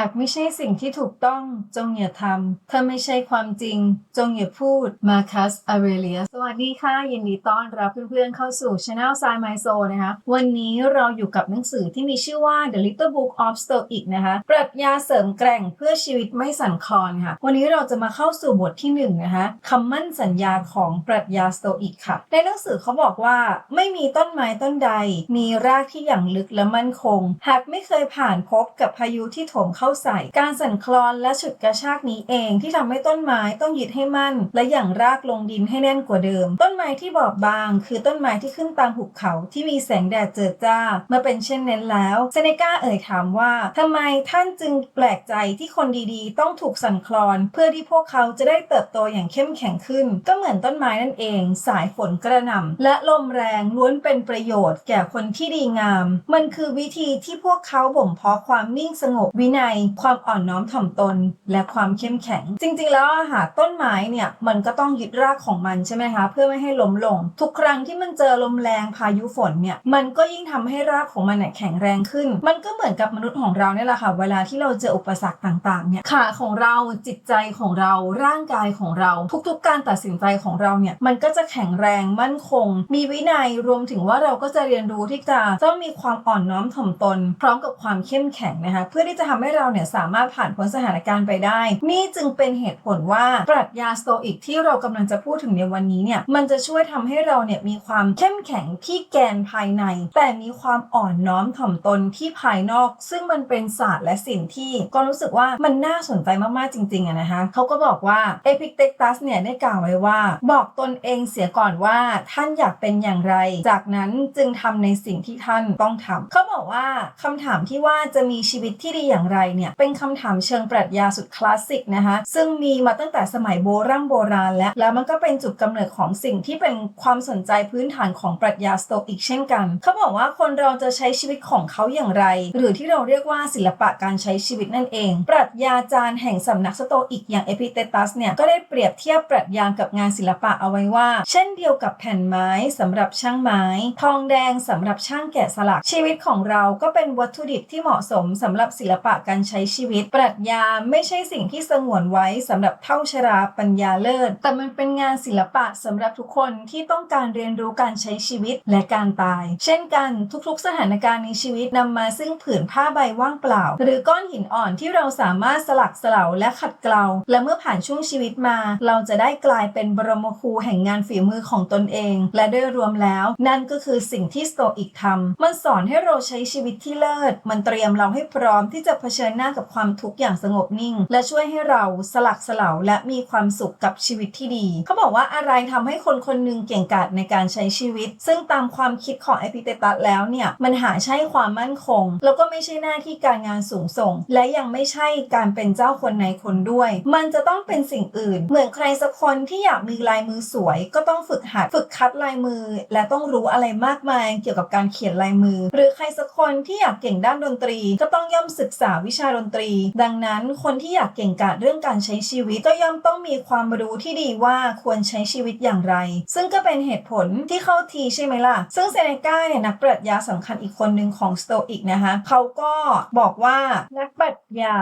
ากไม่ใช่สิ่งที่ถูกต้องจงอย่าทำถ้าไม่ใช่ความจริง จงอย่าพูดมาคัสอาเรเลียสวัสดีค่ะ ยินดีต้อนรับเพื่อนๆเข้าสู่ช anel s i My Soul นะคะ วันนี้เราอยู่กับหนังสือที่มีชื่อว่า The Little Book of Stoic นะคะปรัชญาเสริมแกร่งเพื่อชีวิตไม่สั่นคลอนค่ะ วันนี้เราจะมาเข้าสู่บทที่หนึ่งนะคะคำมั่นสัญญาของปรัชญาสโตอิกค่ะ ในหนังสือเขาบอกว่าไม่มีต้นไม้ต้นใด มีรากที่อย่างลึกและมั่นคง หากไม่เคยผ่านพบกับพายุที่โถมเข้าใส่ การสั่นคลอนและฉุดกระชากนี้เองที่ทำให้ต้นไม้ต้องยึดให้มั่น และอย่างรากลงดินให้แน่นกว่าเดิม ต้นไม้ที่บอบบาง คือต้นไม้ที่ขึ้นตามหุบเขาที่มีแสงแดดเจิดจ้าเมื่อเป็นเช่นนั้นแล้วเซเนกาเอ่ยถามว่าทำไมท่านจึงแปลกใจที่คนดีๆ ต้องถูกสั่นคลอน เพื่อที่พวกเขาจะได้เติบโตอย่างเข้มแข็งขึ้น ก็เหมือนต้นไม้นั่นเอง สายฝนกระหน่ำและลมแรงล้วนเป็นประโยชน์ แก่คนที่ดีงาม มันคือวิธีที่พวกเขาบ่มเพาะความนิ่งสงบวินัยความอ่อนน้อมถ่อมตน และความเข้มแข็ง จริง ๆ แล้วอาหารต้นไม้เนี่ยมันก็ต้องยึดรากของมันใช่ไหมคะเพื่อไม่ให้ล้มลง ทุกครั้งที่มันเจอลมแรงพายุฝนเนี่ยมันก็ยิ่งทำให้รากของมันเนี่ยแข็งแรงขึ้น มันก็เหมือนกับมนุษย์ของเราเนี่ยแหละค่ะเวลาที่เราเจออุปสรรคต่างๆเนี่ยขาของเราจิตใจของเราร่างกายของเรา ทุกๆ การตัดสินใจของเราเนี่ยมันก็จะแข็งแรงมั่นคง มีวินัยรวมถึงว่าเราก็จะเรียนรู้ที่จะต้องมีความอ่อนน้อมถ่อมตน พร้อมกับความเข้มแข็งนะคะเพื่อที่จะทำให้เราเนี่ยสามารถผ่านพ้นสถานการณ์ไปได้ นี่จึงเป็นเหตุผลว่าปรัชญาสโตอิกที่เรากำลังจะพูดถึงในวันนี้เนี่ยมันจะช่วยทำให้เราเนี่ยมีความเข้มแข็งที่แกนภายใน แต่มีความอ่อนน้อมถ่อมตนที่ภายนอก ซึ่งมันเป็นศาสตร์และสิ่งที่ก็รู้สึกว่ามันน่าสนใจมากๆจริงๆอะนะคะเขาก็บอกว่าเอพิกเตตัสเนี่ยได้กล่าวไว้ว่า บอกตนเองเสียก่อนว่าท่านอยากเป็นอย่างไร จากนั้นจึงทำในสิ่งที่ท่านต้องทำเขาบอกว่าคำถามที่ว่าจะมีชีวิตที่ดีอย่างไรเนี่ยเป็นคำถามเชิงปรัชญาสุดคลาสสิกนะคะซึ่งมีมาตั้งแต่สมัยโบรโบราณแล้วแล้วมันก็เป็นจุดกำเนิดของสิ่งที่เป็นความสนใจพื้นฐานของปรัชญาสโตอิกเช่นกัน เขาบอกว่าคนเราจะใช้ชีวิตของเขาอย่างไร หรือที่เราเรียกว่าศิลปะการใช้ชีวิตนั่นเอง ปรัชญาจารย์แห่งสำนักสโตอิกอย่างเอพิเตตัสเนี่ยก็ได้เปรียบเทียบปรัชญากับงานศิลปะเอาไว้ว่า เช่นเดียวกับแผ่นไม้สำหรับช่างไม้ ทองแดงสำหรับช่างแกะสลักชีวิตของเราก็เป็นวัตถุดิบที่เหมาะสมสำหรับศิลปะการใช้ชีวิต ปรัชญาไม่ใช่สิ่งที่สงวนไว้สำหรับเท่าชราปัญญาเลิศ แต่มันเป็นงานศิลปะสำหรับทุกคนที่ต้องการเรียนรู้การใช้ชีวิตและการตาย เช่นกันทุกๆ สถานการณ์ในชีวิตนำมาซึ่งผืนผ้าใบว่างเปล่า หรือก้อนหินอ่อนที่เราสามารถสลักสลาและขัดเกลา และเมื่อผ่านช่วงชีวิตมา เราจะได้กลายเป็นบรมครูแห่งงานฝีมือของตนเอง และโดยรวมแล้ว นั่นก็คือสิ่งที่สโตอิกทำมันสอนให้เราใช้ชีวิตที่เลิศ มันเตรียมเราให้พร้อมที่จะเผชิญหน้ากับความทุกข์อย่างสงบนิ่ง และช่วยให้เราสลักสลาและมีความสุขกับชีวิตที่ดี เขาบอกว่าอะไรทำให้คนคนหนึ่งเก่งกาจในการใช้ชีวิต ซึ่งตามความคิดของเอพิเตตัสแล้วเนี่ย มันหาใช่ความมั่นคง แล้วก็ไม่ใช่หน้าที่การงานสูงส่ง และยังไม่ใช่การเป็นเจ้าคนในคนด้วย มันจะต้องเป็นสิ่งอื่น เหมือนใครสักคนที่อยากมีลายมือสวย ก็ต้องฝึกหัดฝึกคัดลายมือ และต้องรู้อะไรมากมายเกี่ยวกับการเขียนลายมือ หรือใครสักคนที่อยากเก่งด้านดนตรี ก็ต้องย่อมศึกษาวิชาดนตรี ดังนั้นคนที่อยากเก่งกาจเรื่องการใช้ชีวิตก็ย่อมต้องมีความรู้ที่ดีว่าควรใช้ชีวิตอย่างไร ซึ่งก็เป็นเหตุผลที่เข้าทีใช่ไหมล่ะ ซึ่งเซเนกาเนี่ยนักปรัชญาสำคัญอีกคนหนึ่งของสโตอิกนะคะ เขาก็บอกว่านักปรัชญา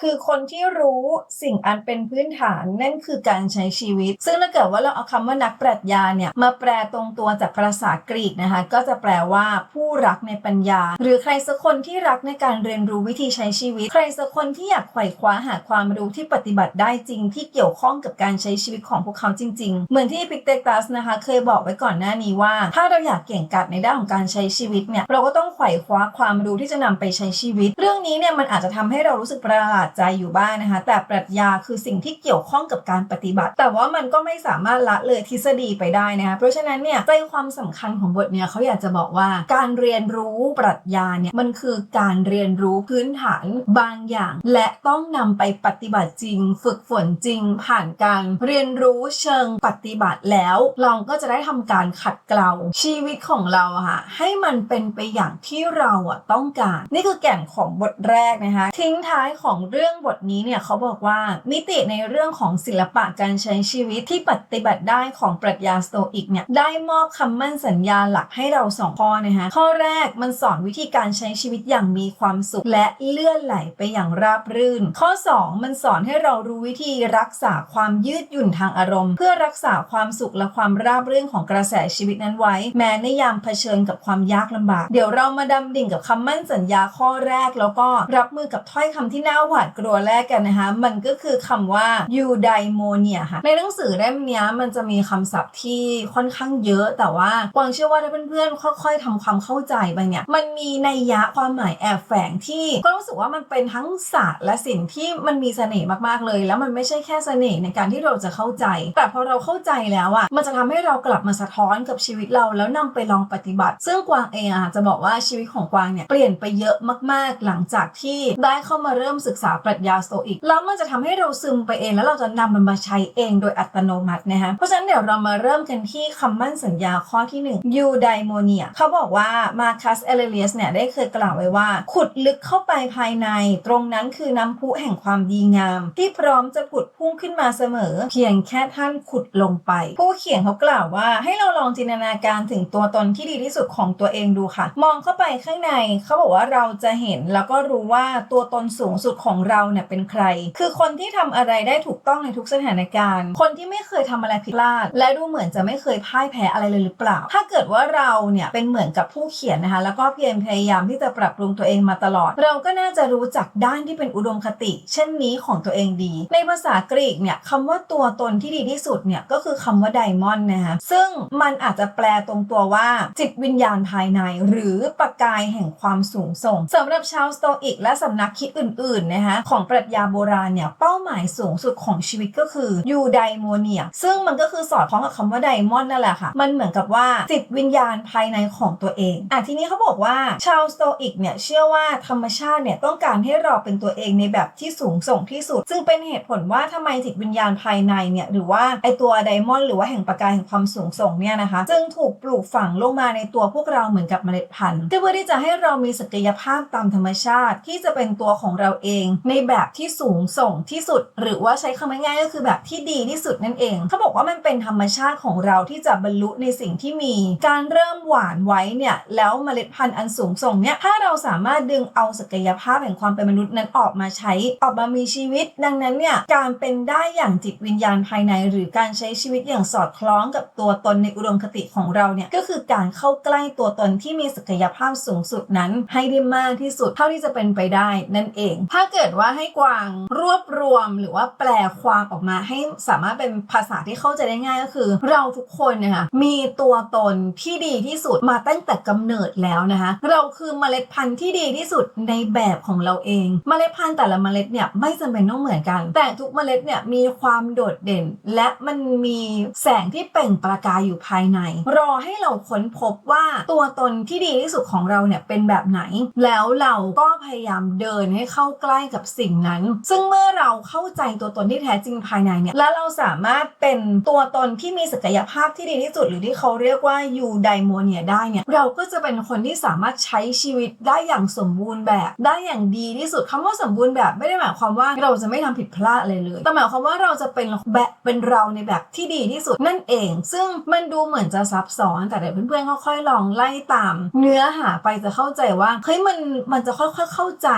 คือคนที่รู้สิ่งอันเป็นพื้นฐานนั่นคือการใช้ชีวิต ซึ่งถ้าเกิดว่าเราเอาคำว่านักปรัชญาเนี่ยมาแปลตรงตัวจากภาษากรีกนะคะ ก็จะแปลว่าผู้รักในปัญญา หรือใครสักคนที่รักในการเรียนรู้วิธีใช้ชีวิต ใครสักคนที่อยากไขว่คว้าหาความรู้ที่ปฏิบัติได้จริง ที่เกี่ยวข้องกับการใช้ชีวิตของพวกเขาจริง ๆ เหมือนที่พิกเตตัสนะคะ เคยบอกไว้ก่อนหน้านี้ว่า ถ้าเราอยากเก่งกาจในด้านของการใช้ชีวิตเนี่ยเราก็ต้องไขว่คว้าความรู้ที่จะนำไปใช้ชีวิต เรื่องนี้เนี่ยมันอาจจะทำให้เรารู้สึกประหลาดใจอยู่บ้างนะคะ แต่ปรัชญาคือสิ่งที่เกี่ยวข้องกับการปฏิบัติ แต่ว่ามันก็ไม่สามารถละเลยทฤษฎีไปได้นะคะเพราะฉะนั้นเนี่ยใจความสำคัญของบทเนี่ยเขาอยากจะบอกว่า การเรียนรู้ปรัชญาเนี่ยมันคือการเรียนรู้พื้นฐานบางอย่าง และต้องนำไปปฏิบัติจริง ฝึกฝนจริง ผ่านการเรียนรู้เชิงปฏิบัติแล้วเราก็จะได้ทำการขัดเกลาชีวิตของเราค่ะให้มันเป็นไปอย่างที่เราอะต้องการ นี่คือแก่นของบทแรกนะคะทิ้งท้ายของเรื่องบทนี้เนี่ยเขาบอกว่ามิติในเรื่องของศิลปะการใช้ชีวิตที่ปฏิบัติได้ของปรัชญาสโตอิกเนี่ยได้มอบคำมั่นสัญญาหลักให้เราสองข้อนะคะข้อแรกมันสอนวิธีการใช้ชีวิตอย่างมีความสุข และเลื่อนไหลไปอย่างราบรื่น ข้อ 2 มันสอนให้เรารู้วิธีรักษาความยืดหยุ่นทางอารมณ์ เพื่อรักษาความสุขและความราบรื่นของกระแสชีวิตนั้นไว้ แม้ในยามเผชิญกับความยากลำบาก เดี๋ยวเรามาดำดิ่งกับคำมั่นสัญญาข้อแรกแล้วก็รับมือกับถ้อยคำที่น่าหวาดกลัวแรกกันนะคะ มันก็คือคำว่า eudaimonia ค่ะ ในหนังสือเล่มนี้มันจะมีคำศัพท์ที่ค่อนข้างเยอะแต่ว่ากวางเชื่อว่าถ้าเพื่อนๆค่อยๆทำความเข้าใจไปเนี่ย มันมีนัยยะความหมายแอบแฝงที่ก็รู้สึกว่ามันเป็นทั้งศาสตร์และศิลป์ที่มันมีเสน่ห์มากๆเลย แล้วมันไม่ใช่แค่เสน่ห์ในการที่เราจะเข้าใจ แต่พอเราเข้าใจแล้วอะมันจะทำให้เรากลับมาสะท้อนกับชีวิตเราแล้วนำไปลองปฏิบัติ ซึ่งกวางเองอะจะบอกว่าชีวิตของกวางเนี่ยเปลี่ยนไปเยอะมากๆ หลังจากที่ได้เข้ามาเริ่มศึกษาปรัชญาสโตอิกแล้วมันจะทำให้เราซึมไปเอง แล้วเราจะนำมันมาใช้เองโดยอัตโนมัตินะคะเพราะฉะนั้นเดี๋ยวเรามาเริ่มกันที่คำมั่นสัญญาข้อที่หนึ่ง eudaimonia เขาบอกว่ามาคัสเอเลเลียสเนี่ยได้เคยกล่าวไว้ว่า ขุดลึกเข้าไปภายใน ตรงนั้นคือน้ำพุแห่งความดีงาม ที่พร้อมจะผุดพุ่งขึ้นมาเสมอ เพียงแค่ท่านขุดลงไป ผู้เขียนเขากล่าวว่า ให้เราลองจินตนาการถึงตัวตนที่ดีที่สุดของตัวเองดูค่ะ มองเข้าไปข้างในเขาบอกว่าเราจะเห็นแล้วก็รู้ว่าตัวตนสูงสุดของเราเนี่ยเป็นใคร คือคนที่ทำอะไรได้ถูกต้องในทุกสถานการณ์ คนที่ไม่เคยทำอะไรผิดพลาด และดูเหมือนจะไม่เคยพ่ายแพ้อะไรเลยหรือเปล่า ถ้าเกิดว่าเราเนี่ยเป็นเหมือนกับผู้เขียนนะคะ แล้วก็เพียรพยายามที่จะปรับปรุงตัวเองมาตลอด เราก็น่าจะรู้จักด้านที่เป็นอุดมคติ เช่นนี้ของตัวเองดี ในภาษากรีกเนี่ยคำว่าตัวตนที่ดีที่สุดเนี่ยก็คือคำว่าไดมอนด์นะคะซึ่งมันอาจจะแปลตรงตัวว่า จิตวิญญาณภายใน หรือประกายแห่งความสูงส่งสำหรับชาวสโตอิกและสำนักคิดอื่นๆนะคะของปรัชญาโบราณเนี่ยเป้าหมายสูงสุดของชีวิตก็คือยูไดโมเนียซึ่งมันก็คือสอดคล้องกับคำว่าไดมอนด์นั่นแหละค่ะ มันเหมือนกับว่าจิตวิญญาณภายในของตัวเองอะทีนี้เขาบอกว่าชาวสโตอิกเนี่ยเชื่อว่าธรรมชาติเนี่ยต้องการให้เราเป็นตัวเองในแบบที่สูงส่งที่สุด ซึ่งเป็นเหตุผลว่าทำไมจิตวิญญาณภายในเนี่ยหรือว่าไอตัวไดมอนด์หรือว่าแห่งประกายแห่งความสูงส่งเนี่ยนะคะจึงถูกปลูกฝังลงมาในตัวพวกเราเหมือนกับเมล็ดพันธุ์เพื่อที่จะให้เรามีศักยภาพตามธรรมชาติที่จะเป็นตัวของเราเองในแบบที่สูงส่งที่สุด หรือว่าใช้คำง่ายๆก็คือแบบที่ดีที่สุดนั่นเองเขาบอกว่ามันเป็นธรรมชาติของเราที่จะบรรลุในสิ่งที่มี การเริ่มหวานไว้เนี่ยแล้วเมล็ดพันธุ์อันสูงส่งเนี่ยถ้าเราสามารถดึงเอาศักยภาพแห่งความเป็นมนุษย์นั้นออกมาใช้ออกมามีชีวิต ดังนั้นเนี่ยการเป็นได้อย่างจิตวิญญาณภายใน หรือการใช้ชีวิตอย่างสอดคล้องกับตัวตนในอุดมคติของเราเนี่ยก็คือการเข้าใกล้ตัวตนที่มีศักยภาพสูงสุดนั้น ให้ได้มากที่สุดเท่าที่จะเป็นไปได้นั่นเอง ถ้าเกิดว่าให้กวางรวบรวมหรือว่าแปลความออกมาให้สามารถเป็นภาษาที่เข้าใจได้ง่ายก็คือ เราทุกคนนะคะมีตัวตนที่ดีที่สุดมาตั้งแต่กำเนิดแล้วนะคะ เราคือเมล็ดพันธุ์ที่ดีที่สุดในแบบของเราเอง เมล็ดพันธุ์แต่ละเมล็ดเนี่ยไม่จำเป็นต้องเหมือนกัน แต่ทุกเมล็ดเนี่ยมีความโดดเด่น และมันมีแสงที่เปล่งประกายอยู่ภายใน รอให้เราค้นพบว่าตัวตนที่ดีที่สุดของเราเนี่ยเป็นแบบไหน แล้วเราก็พยายามเดินให้เข้าใกล้กับสิ่งนั้น ซึ่งเมื่อเราเข้าใจตัวตนที่แท้จริงภายในเนี่ยและเราสามารถเป็นตัวตนที่มีศักยภาพที่ดีที่สุด หรือที่เขาเรียกว่ายูไดโมเนียได้เนี่ยเราก็จะเป็นคนที่สามารถใช้ชีวิตได้อย่างสมบูรณ์แบบได้อย่างดีที่สุดคำว่าสมบูรณ์แบบไม่ได้หมายความว่าเราจะไม่ทำผิดพลาดอะไรเลยแต่หมายความว่าเราจะเป็นแบบเป็นเราในแบบที่ดีที่สุดนั่นเอง ซึ่งมันดูเหมือนจะซับซ้อนแต่เดี๋ยวเพื่อนๆค่อยๆลองไล่ตาม เนื้อหาไปจะเข้าใจว่าเฮ้ยมันมันจะค่อยๆเข้าใจ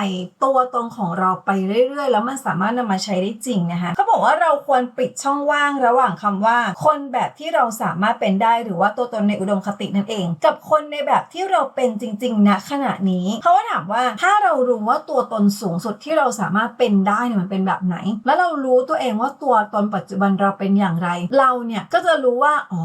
ตัวตนของเราราไปเรื่อยๆ แล้วมันสามารถนำมาใช้ได้จริงนะคะเขาบอกว่าเราควรปิดช่องว่างระหว่างคำว่า คนแบบที่เราสามารถเป็นได้หรือว่าตัวตนในอุดมคตินั่นเอง กับคนในแบบที่เราเป็นจริงๆณขณะนี้เขาก็ถามว่าถ้าเรารู้ว่าตัวตนสูงสุดที่เราสามารถเป็นได้เนี่ยมันเป็นแบบไหน แล้วเรารู้ตัวเองว่าตัวตนปัจจุบันเราเป็นอย่างไร เราเนี่ยก็จะรู้ว่าอ๋อ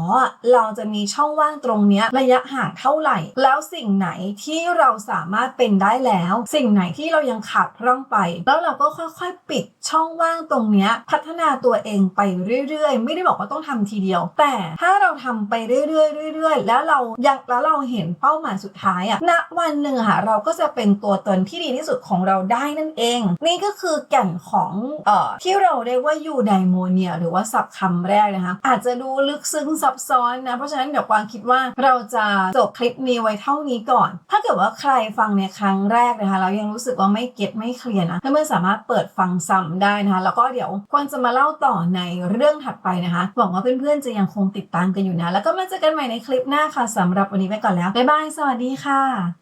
เราจะมีช่องว่างตรงเนี้ยระยะห่างเท่าไหร่ แล้วสิ่งไหนที่เราสามารถเป็นได้แล้ว สิ่งไหนที่เรายังขาดพร่องไปแล้วเราก็ค่อยๆ ปิดช่องว่างตรงเนี้ยพัฒนาตัวเองไปเรื่อยๆ ไม่ได้บอกว่าต้องทำทีเดียว แต่ถ้าเราทำไปเรื่อยๆเรื่อยๆ แล้วเรายังแล้วเราเห็นเป้าหมายสุดท้ายอะณวันหนึ่งค่ะเราก็จะเป็นตัวตนที่ดีที่สุดของเราได้นั่นเอง นี่ก็คือแก่นของเอ่อที่เราเรียกว่ายูไดโมเนียหรือว่าศัพท์คำแรกนะคะ อาจจะดูลึกซึ้งซับซ้อนนะ เพราะฉะนั้นเดี๋ยวกวางคิดว่าเราจะจบคลิปนี้ไว้เท่านี้ก่อน ถ้าเกิดว่าใครฟังในครั้งแรกนะคะแล้วยังรู้สึกว่าไม่เก็ตไม่เคลียร์นะเพื่อนๆสามารถเปิดฟังซ้ำได้นะคะ แล้วก็เดี๋ยวควรจะมาเล่าต่อในเรื่องถัดไปนะคะหวังว่าเพื่อนๆจะยังคงติดตามกันอยู่นะ แล้วก็มาเจอกันใหม่ในคลิปหน้าค่ะสำหรับวันนี้ไปก่อนแล้วบ๊ายบายสวัสดีค่ะ